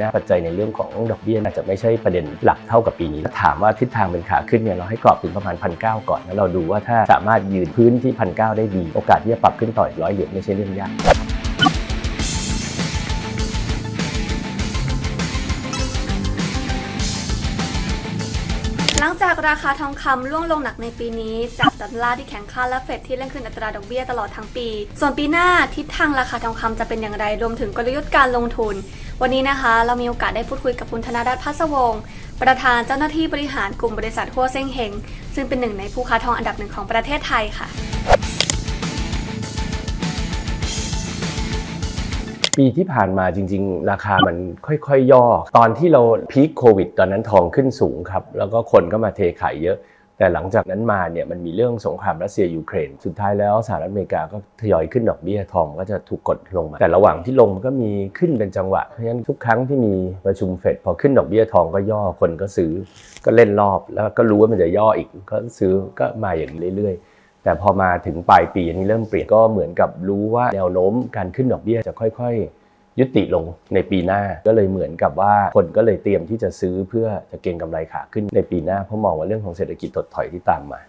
หน้าปัจจัยในเรื่องของดอกเบี้ยอาจจะไม่ใช่ประเด็นหลักเท่ากับปีนี้ถ้าถามว่าทิศทางเป็นขาขึ้นเนี่ยเราให้กรอบถึงประมาณพันเก่อนแล้วเราดูว่าถ้าสามารถยืนพื้นที่พันเได้ดี โอกาสที่จะปรับขึ้นต่ออีกร้อยเหรียญไม่ใช่เรื่องยาก หลังจากราคาทองคำร่วงลงหนักในปีนี้ จากดอลลาร์ที่แข็งค่าและเฟดที่เร่งขึ้นอัตราดอกเบี้ยตลอดทั้งปี ส่วนปีหน้าทิศทางราคาทองคำจะเป็นอย่างไรรวมถึงกลยุทธ์การลงทุน วันนี้นะคะ เรามีโอกาสได้พูดคุยกับคุณธนาดัตพัสวงศ์ประธานเจ้าหน้าที่บริหารกลุ่มบริษัทหัวเซ้งเฮงซึ่งเป็นหนึ่งในผู้ค้าทองอันดับหนึ่งของประเทศไทยค่ะ ปีที่ผ่านมาจริง ๆ ราคามันค่อยๆ ย่อ ตอนที่เราพีคโควิด ตอนนั้นทองขึ้นสูงครับ แล้วก็คนก็มาเทขายเยอะ แต่หลังจากนั้นมาเนี่ยมันมีเรื่องสงครามรัสเซียยูเครน สุดท้ายแล้วสหรัฐอเมริกาก็ทยอยขึ้นดอกเบี้ยทองก็จะถูกกดลงมา แต่ระหว่างที่ลงมันก็มีขึ้นเป็นจังหวะ เพราะฉะนั้นทุกครั้งที่มีประชุมเฟดพอขึ้นดอกเบี้ยทองก็ย่อคนก็ซื้อ ก็เล่นรอบ แล้วก็รู้ว่ามันจะย่ออีกก็ซื้อก็มาอย่างเรื่อยๆ แต่พอมาถึงปลายปีอันนี้เริ่มเปลี่ยนก็เหมือนกับรู้ว่าแนวโน้มการขึ้นดอกเบี้ยจะค่อย ๆ ยุติลงในปีหน้าก็เลยเหมือนกับว่าคนก็เลยเตรียมที่จะซื้อเพื่อจะเก็งกำไรขาขึ้นในปีหน้าเพราะมองว่าเรื่องของเศรษฐกิจถดถอยที่ตามมา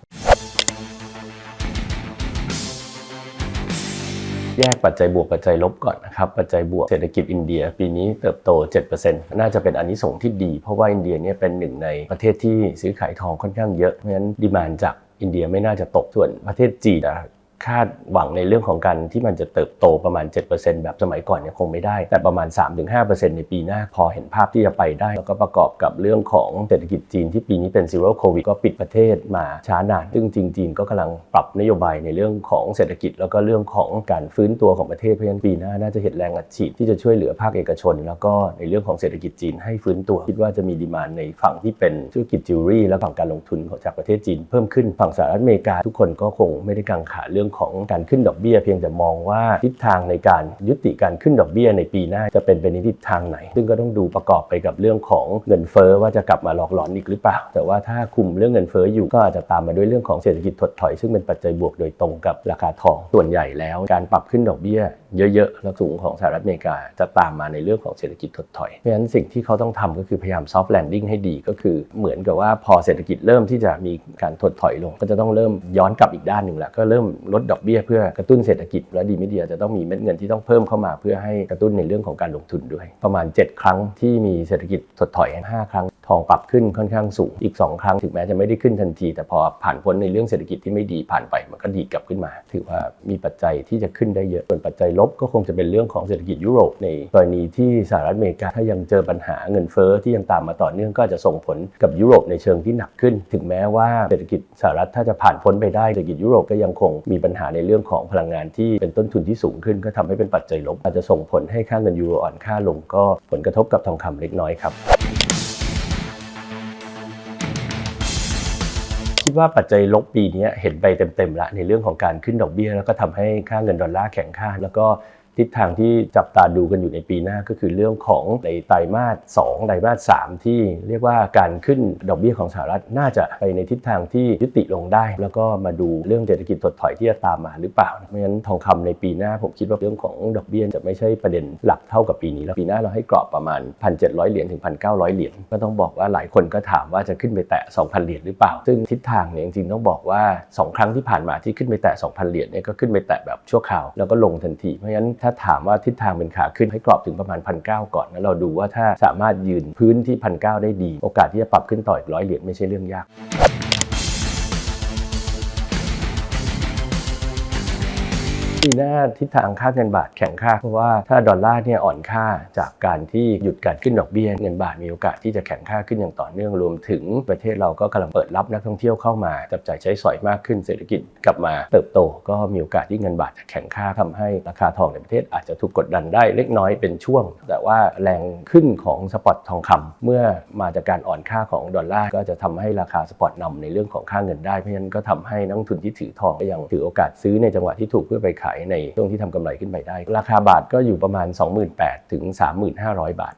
แยกปัจจัยบวกปัจจัยลบก่อนนะครับปัจจัยบวกเศรษฐกิจอินเดีย ปีนี้เติบโต 7%น่าจะเป็นอันนี้ส่งที่ดี เพราะว่าอินเดียเนี่ยเป็นหนึ่งในประเทศที่ซื้อขายทองค่อนข้างเยอะเพราะฉะนั้นดีมานจาก อินเดียไม่น่าจะตกส่วนประเทศจีนนะ คาดหวังในเรื่องของการที่มันจะเติบโตประมาณ 7%แบบสมัยก่อนเนี่ยคงไม่ได้ แต่ประมาณ 3-5%ในปีหน้าพอเห็นภาพที่จะไปได้ แล้วก็ประกอบกับเรื่องของเศรษฐกิจจีนที่ปีนี้เป็น zero covid ก็ปิดประเทศมาช้านาน ซึ่งจริงจีนก็กำลังปรับนโยบายในเรื่องของเศรษฐกิจ แล้วก็เรื่องของการฟื้นตัวของประเทศเพราะฉะนั้นปีหน้าน่าจะเห็นแรงอัดฉีดที่จะช่วยเหลือภาคเอกชน แล้วก็ในเรื่องของเศรษฐกิจจีนให้ฟื้นตัวคิดว่าจะมีดีมานในฝั่งที่เป็นธุรกิจจิวเวลรี่และฝั่งการลงทุนของจากประเทศจีนเพิ่มขึ้นฝั่งสหรัฐอเมริกาทุกคนก็คงไม่ได้กังขาเรื่องของการขึ้นดอกเบี้ย เพียงแต่มองว่าทิศทางในการยุติการขึ้นดอกเบี้ยในปีหน้าจะเป็นไปในทิศทางไหน ซึ่งก็ต้องดูประกอบไปกับเรื่องของเงินเฟ้อว่าจะกลับมาหลอกหลอนอีกหรือเปล่า แต่ว่าถ้าคุมเรื่องเงินเฟ้ออยู่ก็อาจจะตามมาด้วยเรื่องของเศรษฐกิจถดถอย ซึ่งเป็นปัจจัยบวกโดยตรงกับราคาทองส่วนใหญ่แล้วการปรับขึ้นดอกเบี้ย เยอะๆและสูงของสหรัฐอเมริกาจะตามมาในเรื่องของเศรษฐกิจถดถอย เพราะฉะนั้นสิ่งที่เขาต้องทำก็คือพยายามซอฟต์แลนดิ้งให้ดีก็คือเหมือนกับว่าพอเศรษฐกิจเริ่มที่จะมีการถดถอยลง ก็จะต้องเริ่มย้อนกลับอีกด้านหนึ่งแล้วก็เริ่มลดดอกเบี้ยเพื่อกระตุ้นเศรษฐกิจและดีไม่ดีจะต้องมีเม็ดเงินที่ต้องเพิ่มเข้ามาเพื่อให้กระตุ้นในเรื่องของการลงทุนด้วย ประมาณ 7 ครั้งที่มีเศรษฐกิจถดถอย5ครั้ง องปรับขึ้นค่อนข้างสูงอีก 2 ครั้งถึงแม้จะไม่ได้ขึ้นทันที แต่พอผ่านพ้นในเรื่องเศรษฐกิจที่ไม่ดีผ่านไปมันก็ดีกลับขึ้นมา ถือว่ามีปัจจัยที่จะขึ้นได้เยอะส่วนปัจจัยลบก็คงจะเป็นเรื่องของเศรษฐกิจยุโรปในกรณีที่สหรัฐอเมริกาถ้ายังเจอปัญหาเงินเฟ้อที่ยังตามมาต่อเนื่องก็จะส่งผลกับยุโรปในเชิงที่หนักขึ้น ถึงแม้ว่าเศรษฐกิจสหรัฐถ้าจะผ่านพ้นไปได้เศรษฐกิจยุโรปก็ยังคงมีปัญหาในเรื่องของพลังงานที่เป็นต้นทุนที่สูงขึ้น ก็ทำให้เป็นปัจจัยลบ อาจจะส่งผลให้ค่าเงินยูโรอ่อนค่าลงก็ผลกระทบกับทองคำเล็กน้อยครับ ดว่าปัจจัยลบปีนี้เห็นไปเต็มๆละในเรื่องของการขึ้นดอกเบี้ย แล้วก็ทำให้ค่าเงินดอลลาร์แข็งค่า แล้วก็ ทิศทางที่จับตาดูกันอยู่ในปีหน้าก็คือเรื่องของในไตรมาส2ไตรมาส3ที่เรียกว่าการขึ้นดอกเบี้ยของสหรัฐน่าจะไปในทิศทางที่ยุติลงได้ แล้วก็มาดูเรื่องเศรษฐกิจถดถอยที่จะตามมาหรือเปล่าเพราะฉะนั้นทองคำในปีหน้าผมคิดว่าเรื่องของดอกเบี้ยจะไม่ใช่ประเด็นหลักเท่ากับปีนี้แล้วปีหน้าเราให้กรอบประมาณ 1,700 เหรียญถึง 1,900 เหรียญก็ต้องบอกว่าหลายคนก็ถามว่าจะขึ้นไปแตะ 2,000 เหรียญหรือเปล่า ซึ่งทิศทางเนี่ยจริงๆต้องบอกว่า 2 ครั้งที่ผ่านมาที่ขึ้นไปแตะ 2,000 เหรียญเนี่ยก็ขึ้นไปแตะแบบชั่วคราวแล้วก็ลงทันทีเพราะฉะนั้นถ้าถามว่าทิศทางเป็นขาขึ้นให้กรอบถึงประมาณพันเก่อนแล้วเราดูว่าถ้าสามารถยืนพื้นที่พันเก้าได้ดี โอกาสที่จะปรับขึ้นต่ออีกร้อยเหรียญไม่ใช่เรื่องยาก ปีหน้าทิศทางค่าเงินบาทแข็งค่า เพราะว่าถ้าดอลลาร์เนี่ยอ่อนค่าจากการที่หยุดการขึ้นดอกเบี้ยเงินบาทมีโอกาสที่จะแข็งค่าขึ้นอย่างต่อเนื่องรวมถึงประเทศเราก็กำลังเปิดรับนักท่องเที่ยวเข้ามาจับจ่ายใช้สอยมากขึ้นเศรษฐกิจกลับมาเติบโต ก็มีโอกาสที่เงินบาทจะแข็งค่าทำให้ราคาทองในประเทศอาจจะถูกกดดันได้เล็กน้อยเป็นช่วง แต่ว่าแรงขึ้นของสปอตทองคำเมื่อมาจากการอ่อนค่าของดอลลาร์ก็จะทำให้ราคาสปอตนำในเรื่องของค่าเงินได้เพราะฉะนั้นก็ทำให้นักทุนที่ถือทองก็ยังถือโอกาสซื้อในจังหวะที่ถูกเพื่อไปขายในช่วงที่ทำกำไรขึ้นไปได้ ราคาบาทก็อยู่ประมาณ 28,000 ถึง 3,500 บาท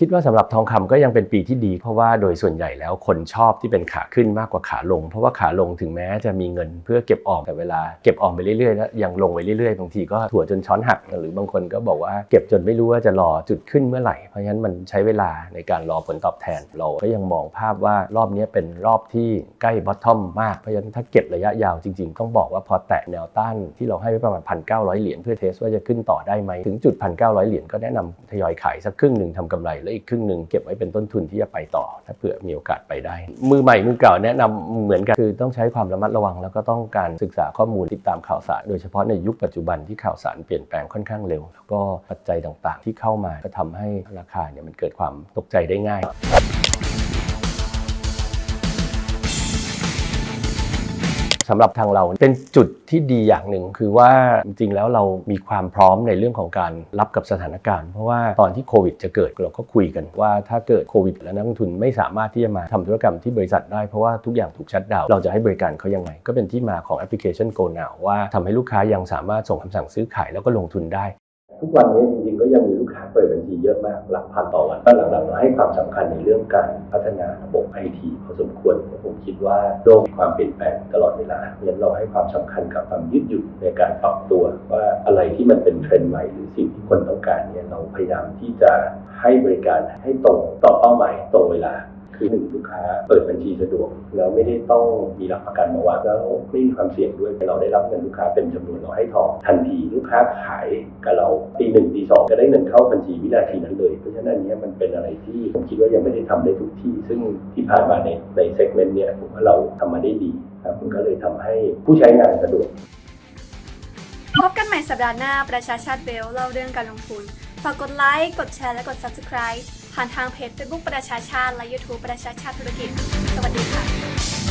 คิดว่าสำหรับทองคำก็ยังเป็นปีที่ดี เพราะว่าโดยส่วนใหญ่แล้วคนชอบที่เป็นขาขึ้นมากกว่าขาลง เพราะว่าขาลงถึงแม้จะมีเงินเพื่อเก็บออมแต่เวลาเก็บออมไปเรื่อยๆแล้วยังลงไปเรื่อยๆบางทีก็ถั่วจนช้อนหัก หรือบางคนก็บอกว่าเก็บจนไม่รู้ว่าจะรอจุดขึ้นเมื่อไหร่เพราะฉะนั้นมันใช้เวลาในการรอผลตอบแทน เราก็ยังมองภาพว่ารอบนี้เป็นรอบที่ใกล้บอททอมมากเพราะฉะนั้นถ้าเก็บระยะยาวจริง ๆ ต้องบอกว่าพอแตะแนวต้านที่เราให้ไว้ประมาณ1,900เหรียญเพื่อเทสว่าจะขึ้นต่อได้ไหมถึงจุด1,900เหรียญก็แนะนำทยอยขายสักครึ่งหนึ่งทำกำไรแล้วอีกครึ่งหนึ่งเก็บไว้เป็นต้นทุนที่จะไปต่อ ถ้าเผื่อมีโอกาสไปได้ มือใหม่มือเก่าแนะนำเหมือนกันคือต้องใช้ความระมัดระวัง แล้วก็ต้องการศึกษาข้อมูลติดตามข่าวสาร โดยเฉพาะในยุคปัจจุบันที่ข่าวสารเปลี่ยนแปลงค่อนข้างเร็ว แล้วก็ปัจจัยต่างๆ ที่เข้ามาก็ทำให้ราคาเนี่ยมันเกิดความตกใจได้ง่าย สำหรับทางเราเป็นจุดที่ดีอย่างหนึ่ง คือว่าจริงๆแล้วเรามีความพร้อมในเรื่องของการรับกับสถานการณ์ เพราะว่าตอนที่โควิดจะเกิดเราก็คุยกันว่าถ้าเกิดโควิด แล้วนักลงทุนไม่สามารถที่จะมาทำธุรกรรมที่บริษัทได้เพราะว่าทุกอย่างถูกชัดดาวน์เราจะให้บริการเขายังไง ก็เป็นที่มาของแอปพลิเคชัน Go Now ว่าทำให้ลูกค้ายังสามารถส่งคำสั่งซื้อขายแล้วก็ลงทุนได้ ทุกวันนี้จริงๆก็ยังมีลูกค้าเปิดบัญชีเยอะมากหลักพันต่อวันก็หลังๆเราให้ความสำคัญในเรื่องการพัฒนาระบบไอทีพอสมควรผมคิดว่าโลกมีความเปลี่ยนแปลงตลอดเวลาเพราะฉะนั้นเราให้ความสำคัญกับความยืดหยุ่นในการปรับตัว ว่าอะไรที่มันเป็นเทรนด์ใหม่หรือสิ่งที่คนต้องการเนี่ยเราพยายามที่จะให้บริการให้ตรงต่อเป้าหมายตรงเวลา คือหนึ่งลูกค้าเปิดบัญชีสะดวกแล้วไม่ได้ต้องมีหลักประกันมาวางแล้วไม่มีความเสี่ยงด้วยเราได้รับเงินลูกค้าเต็มจำนวนเราให้ทองทันทีลูกค้าขายกับเราตีหนึ่งตีสองจะได้เงินเข้าบัญชีวินาทีนั้นเลย เพราะฉะนั้นนเนี้ยมันเป็นอะไรที่ผมคิดว่ายังไม่ได้ทำได้ทุกที่ ซึ่งที่ผ่านมาในในเซกเมนต์เนี้ยผมว่าเราทำมาได้ดีครับมันก็เลยทำให้ผู้ใช้งานสะดวกพบกันใหม่สัปดาห์หน้าประชาชาติเบลเล่าเรื่องการลงทุนฝากกดไลค์กดแชร์และกด Subscribe ผ่านทางเพจ Facebook ประชาชาติและ YouTube ประชาชาติธุรกิจ สวัสดีค่ะ